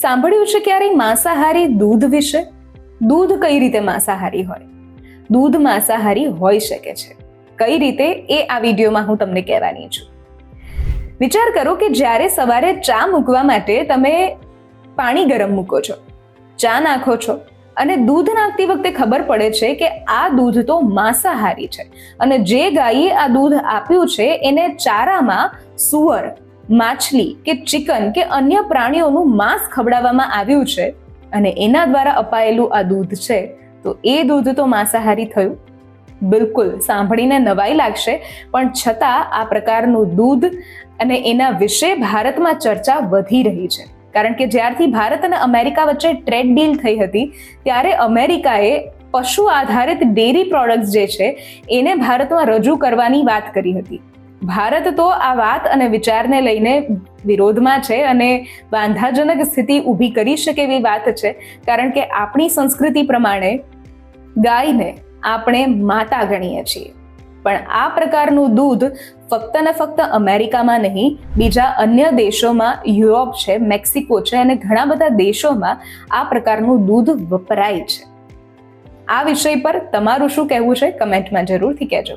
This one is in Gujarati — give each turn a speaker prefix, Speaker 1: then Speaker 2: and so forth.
Speaker 1: સાંભળ્યું છે ક્યારેય માંસાહારી દૂધ વિશે? દૂધ કઈ રીતે માંસાહારી હોય? દૂધ માંસાહારી હોઈ શકે છે. કઈ રીતે? એ આ વિડીયોમાં હું તમને કહેવાની છું. વિચાર કરો કે જ્યારે સવારે ચા મૂકવા માટે તમે પાણી ગરમ મૂકો છો, ચા નાખો છો અને દૂધ નાખતી વખતે ખબર પડે છે કે આ દૂધ તો માંસાહારી છે. અને જે ગાયે આ દૂધ આપ્યું છે એને ચારામાં સુવર માછલી કે ચિકન કે અન્ય પ્રાણીઓનું માંસ ખવડાવવામાં આવ્યું છે અને એના દ્વારા અપાયેલું આ દૂધ છે, તો એ દૂધ તો માંસાહારી થયું. બિલકુલ સાંભળીને નવાઈ લાગશે, પણ છતાં આ પ્રકારનું દૂધ અને એના વિશે ભારતમાં ચર્ચા વધી રહી છે. કારણ કે જ્યારથી ભારત અને અમેરિકા વચ્ચે ટ્રેડ ડીલ થઈ હતી, ત્યારે અમેરિકાએ પશુ આધારિત ડેરી પ્રોડક્ટ્સ જે છે, એને ભારતમાં રજૂ કરવાની વાત કરી હતી. ભારત તો આ વાત અને વિચારને લઈને વિરોધમાં છે અને વાંધાજનક સ્થિતિ ઊભી કરી શકે એવી વાત છે. કારણ કે આપણી સંસ્કૃતિ પ્રમાણે ગાયને આપણે માતા ગણીએ છીએ. પણ આ પ્રકારનું દૂધ ફક્ત ને ફક્ત અમેરિકામાં નહીં, બીજા અન્ય દેશોમાં, યુરોપ છે, મેક્સિકો છે અને ઘણા બધા દેશોમાં આ પ્રકારનું દૂધ વપરાય છે. આ વિષય પર તમારું શું કહેવું છે? કમેન્ટમાં જરૂરથી કહેજો.